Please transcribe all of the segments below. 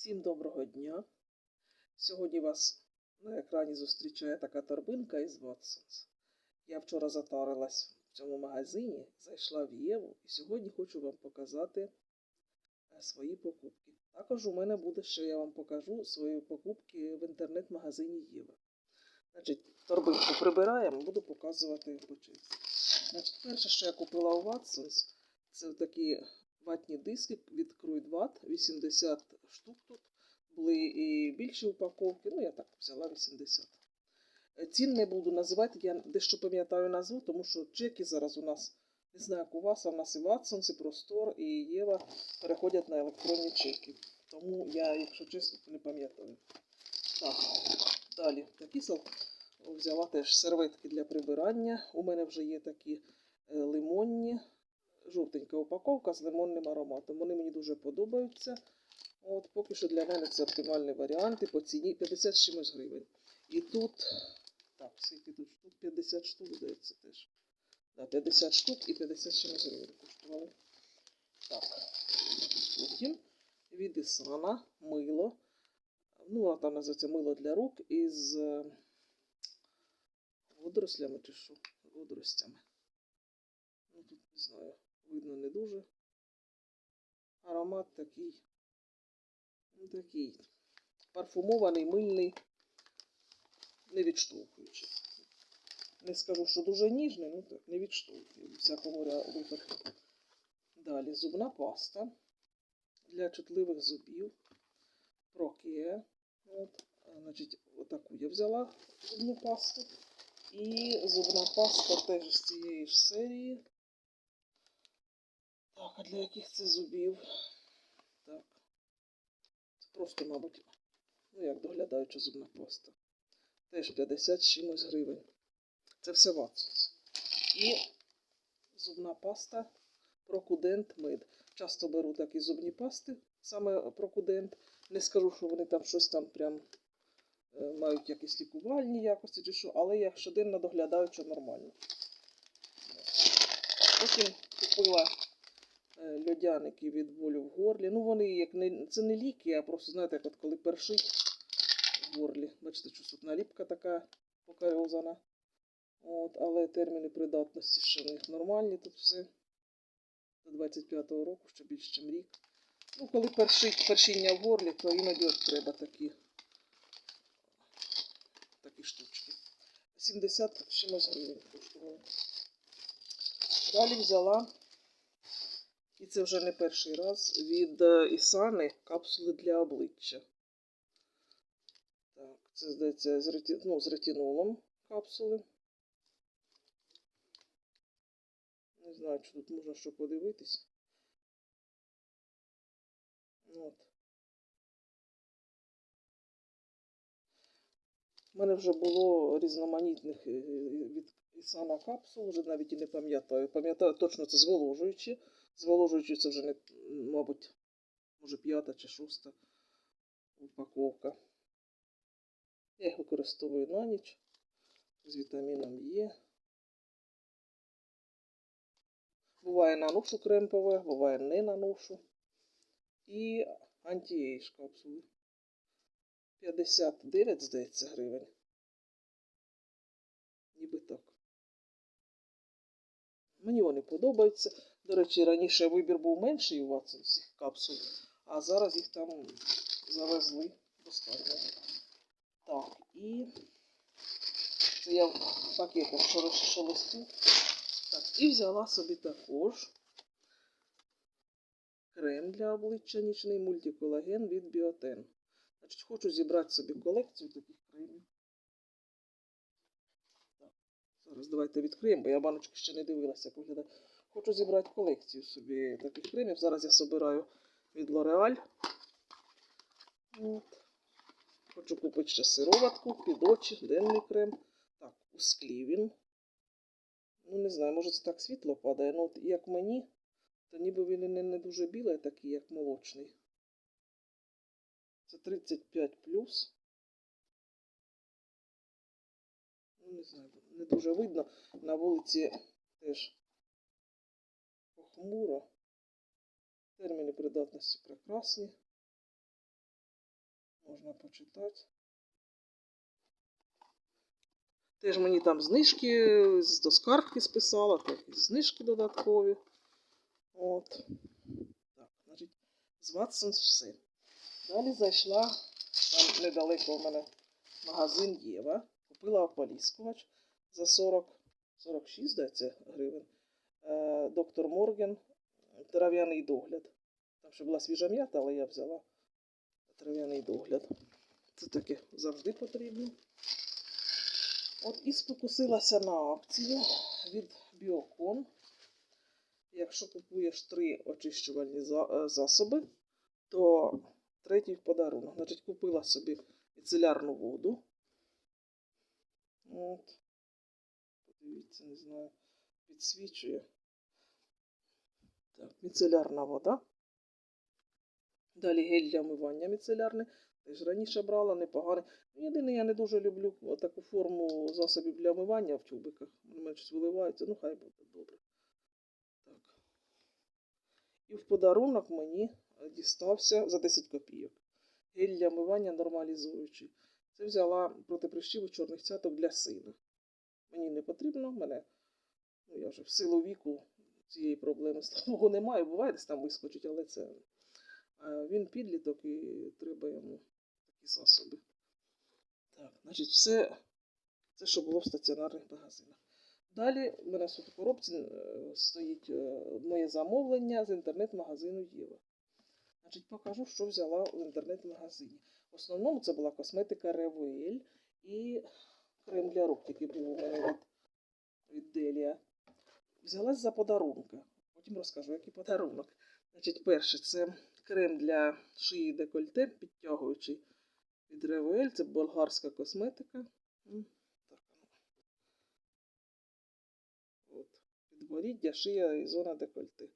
Всім доброго дня. Сьогодні вас на екрані зустрічає така торбинка із Watsons. Я вчора затарилась в цьому магазині, зайшла в Єву і сьогодні хочу вам показати е, свої покупки. Також у мене буде, що я вам покажу свої покупки в інтернет-магазині Єва. Значить, торбинку прибираємо, буду показувати по. Значить, перше, що я купила у Watsons, це такі ватні диски від Круйдват, 80 штук тут. Були і більші упаковки, ну я так взяла 80. Е, Цін не буду називати, я дещо пам'ятаю назву, тому що чеки зараз у нас, не знаю, як у вас, а в нас і Watsons, і Простор, і Єва переходять на електронні чеки. Тому я, якщо чесно, не пам'ятаю. Так, далі. Такі взяла теж серветки для прибирання. У мене вже є такі е, лимонні, жовтенька упаковка з лимонним ароматом. Вони мені дуже подобаються. От, поки що для мене це оптимальний варіант і по ціні 50 з чимось гривень. І тут, так, скільки тут штук, 50 штук, здається, теж. Да, 50 штук і 50 з чимось гривень коштували. Так, потім від Ісана мило. Ну, а там називається мило для рук із е, водорослями чи що? Водоростями. Ну, тут не знаю, видно не дуже. Аромат такий. Ну, такий парфумований, мильний, не відштовхуючий. Не скажу, що дуже ніжний, ну так, не відштовхує в всякому ря- випадку. Далі зубна паста для чутливих зубів. Проке. От, значить, отаку я взяла зубну пасту. І зубна паста теж з цієї ж серії. Так, а для яких це зубів? Так. Це просто, мабуть, ну як доглядаюча зубна паста. Теж 50 чимось гривень. Це все Watsons. І зубна паста Прокудент Мид. Часто беру такі зубні пасти, саме Прокудент. Не скажу, що вони там щось там прям е, мають якісь лікувальні якості чи що, але як щоденно доглядаюча нормально. Потім купила льодяники від болю в горлі. Ну, вони як не це не ліки, а просто, знаєте, як от коли першить в горлі. Бачите, що тут наліпка така покарьозана. От, але терміни придатності ще в них нормальні тут все. До 25-го року, ще більше, ніж рік. Ну, коли першить першіння в горлі, то іноді от треба такі, такі штучки. 70 з чимось гривень коштували. Далі взяла, і це вже не перший раз, від е, Ісани капсули для обличчя. Так, це здається з, реті... ну, з ретинолом капсули. Не знаю, чи тут можна що подивитись. От. У мене вже було різноманітних е, від Ісана капсул, вже навіть і не пам'ятаю. Пам'ятаю точно це зволожуючі. Зволожуючі це вже не, мабуть, може п'ята чи шоста упаковка. Я їх використовую на ніч з вітаміном Е. Буває наношу кремпове, буває не наношу. І антіейж капсули. 59, здається, гривень. Ніби так. Мені вони подобаються. До речі, раніше вибір був менший у Watson цих капсул, а зараз їх там завезли достатньо. Так, і це я в пакетах шелестю. Так, і взяла собі також крем для обличчя нічний мультиколаген від Біотен. Значить, хочу зібрати собі колекцію таких кремів. Так, зараз давайте відкриємо, бо я баночку ще не дивилася, як виглядає. Хочу зібрати колекцію собі таких кремів. Зараз я собираю від L'Oreal. Хочу купити ще сироватку, під очі, денний крем. Так, у склі він. Ну, не знаю, може це так світло падає. Ну, от як мені, то ніби він і не, не дуже білий, такий, як молочний. Це 35 плюс. Ну, не знаю, не дуже видно. На вулиці теж похмуро. Терміни придатності прекрасні. можна почитати. Теж мені там знижки з доскарбки списала, так і знижки додаткові. От. Так, значить, з Watsons все. Далі зайшла, там недалеко у мене магазин Єва. Купила ополіскувач за 40, 46, здається, гривень. Е, доктор Морген, трав'яний догляд. Там ще була свіжа м'ята, але я взяла трав'яний догляд. Це таке завжди потрібно. От і спокусилася на акцію від Біокон. Якщо купуєш три очищувальні е, засоби, то третій в подарунок. Значить, купила собі міцелярну воду. От. Подивіться, не знаю, підсвічує. Так, міцелярна вода. Далі гель для вмивання міцелярний. Теж раніше брала, непоганий. Ну, Єдине, я не дуже люблю таку форму засобів для вмивання в тюбиках. Вони щось виливаються, ну хай буде добре. Так. І в подарунок мені дістався за 10 копійок. Гель для вмивання нормалізуючий. Це взяла проти прищів чорних цяток для сина. Мені не потрібно, мене, я вже в силу віку цієї проблеми слава немає. Буває десь там вискочить, але це він підліток і треба йому такі засоби. Так, значить, все це, що було в стаціонарних магазинах. Далі в мене в коробці е, стоїть е, моє замовлення з інтернет-магазину Єва. Значить, покажу, що взяла в інтернет-магазині. В основному це була косметика Ревуель і крем для рук, який був у мене від, від Делія. Взялась за подарунки. Потім розкажу, який подарунок. Значить, перше, це крем для шиї декольте, підтягуючий від Ревуель. Це болгарська косметика. От. Підборіддя, шия і зона декольте.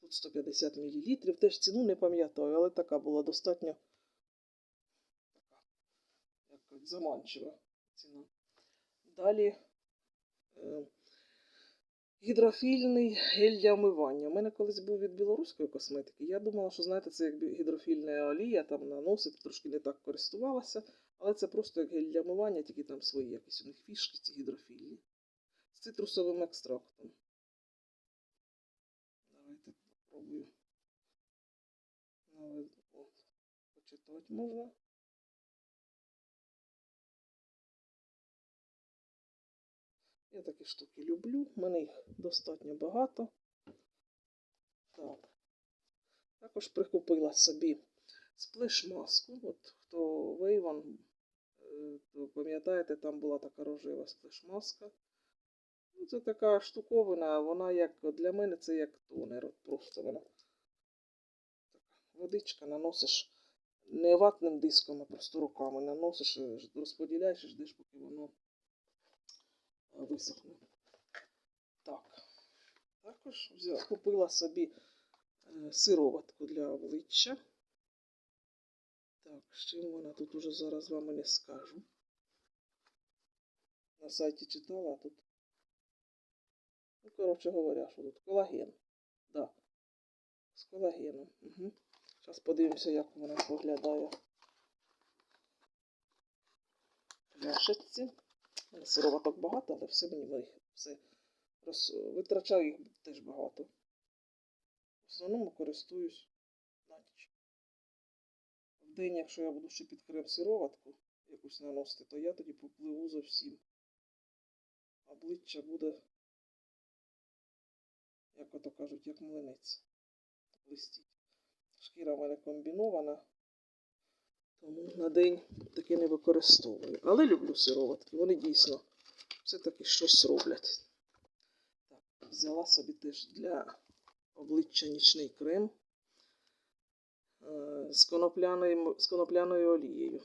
Тут 150 мл. Теж ціну не пам'ятаю, але така була достатньо така, як заманчива ціна. Далі е, гідрофільний гель для омивання. У мене колись був від білоруської косметики. Я думала, що знаєте, це як гідрофільна олія, там наносити, трошки не так користувалася, але це просто як гель для омивання, тільки там свої якісь у них фішки, ці гідрофільні. З цитрусовим екстрактом. Давайте попробую. Почитати можна. Я такі штуки люблю, в мене їх достатньо багато. Так. Також прикупила собі сплеш-маску. От хто Вейван, то пам'ятаєте, там була така рожева сплеш-маска. Ну, це така штуковина, вона як для мене це як тонер. От просто вона водичка наносиш не ватним диском, а просто руками наносиш, е, розподіляєш і ждеш, поки воно е, висохне. Так. Також взяла, купила собі е, сироватку для обличчя. Так, з чим вона тут уже зараз вам не скажу. На сайті читала, тут. Ну, коротше говоря, що тут колаген. Да. З колагеном. Угу. Зараз подивимося, як вона виглядає. Пляшечці. Сироваток багато, але все мені ми- все роз... витрачаю їх теж багато. В основному користуюсь на ніч. В день, якщо я буду ще під крем сироватку якусь наносити, то я тоді попливу зовсім. Обличчя буде, як ото кажуть, як млинець. Блистіть. Шкіра в мене комбінована, тому на день таки не використовую. Але люблю сироватки, вони дійсно все-таки щось роблять. Так, взяла собі теж для обличчя нічний крем е, з конопляною, з конопляною олією.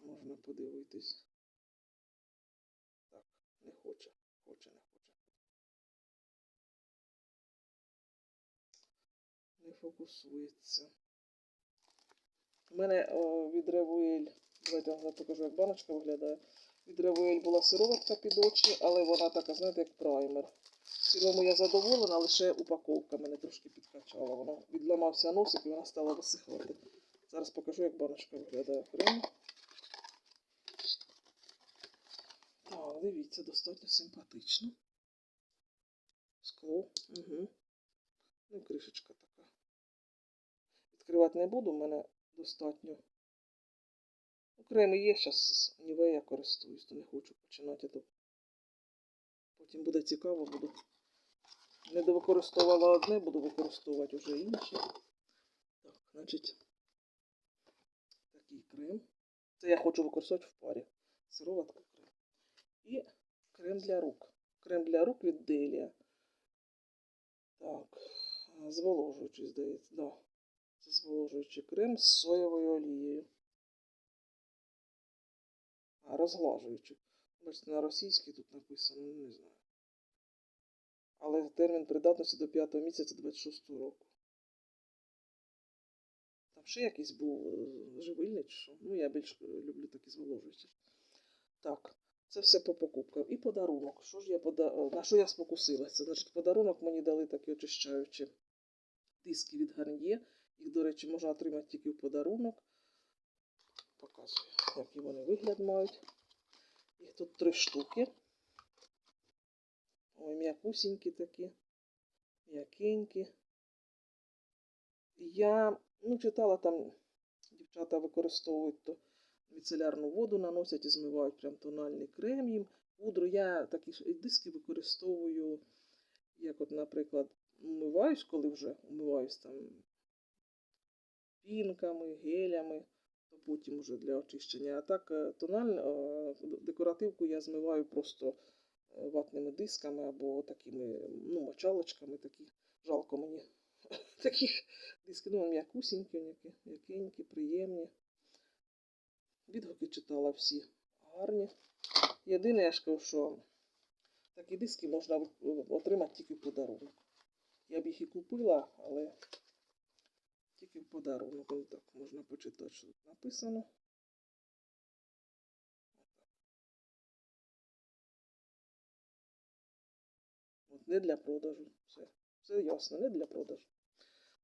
Можна подивитись. Так, не хоче, хоче, не хоче. Не фокусується. У мене о, від Ревуель, давайте я покажу, як баночка виглядає. Від Ревуель була сироватка під очі, але вона така, знаєте, як праймер. цілому я задоволена, лише упаковка мене трошки підкачала. Воно відламався носик і вона стала висихати. Зараз покажу, як баночка виглядає окремо. Так, дивіться, достатньо симпатично. Скло. Угу. Ну, кришечка така. Відкривати не буду, в мене достатньо. Окремо є, зараз Нівея користуюсь, то не хочу починати. То потім буде цікаво, буду. Не довикористовувала одне, буду використовувати вже інше. Так, значить, такий крем. Це я хочу використовувати в парі. Сироватка крем. І крем для рук. Крем для рук від Делія. Так, зволожуючий, здається, да. Це зволожуючий крем з соєвою олією. А, розглажуючий. Бачите, на російській тут написано, не знаю. Але термін придатності до 5 місяця 26 року. Там ще якийсь був е, живильний чи що. Ну, я більш е, люблю такі зволожуючі. Так, це все по покупкам. І подарунок. Що ж я пода... е, На що я спокусилася? Значить, подарунок мені дали такі очищаючі диски від Гарньє. Їх, до речі, можна отримати тільки в подарунок. Показую, який вони вигляд мають. Їх тут три штуки. Ой, м'якусінькі такі, м'якенькі. Я ну, читала там, дівчата використовують то міцелярну воду, наносять і змивають прям тональний крем їм, пудру. Я такі диски використовую, як от, наприклад, умиваюсь, коли вже умиваюсь там пінками, гелями, то потім вже для очищення. А так е, тональну декоративку я змиваю просто е, ватними дисками або такими ну, мочалочками. Такі. Жалко мені таких дисків. Ну, м'якусінькі, м'якенькі, приємні. Відгуки читала всі гарні. Єдине, я ж кажу, що такі диски можна отримати тільки в подарунок. Я б їх і купила, але тільки в подарунок. Ось так можна почитати, що тут написано. От не для продажу. Все, все ясно, не для продажу.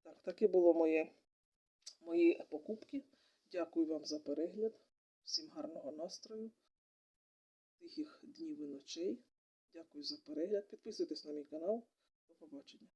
Так, таке було моє, мої покупки. Дякую вам за перегляд. Всім гарного настрою, тихих днів і ночей. Дякую за перегляд. Підписуйтесь на мій канал. До побачення.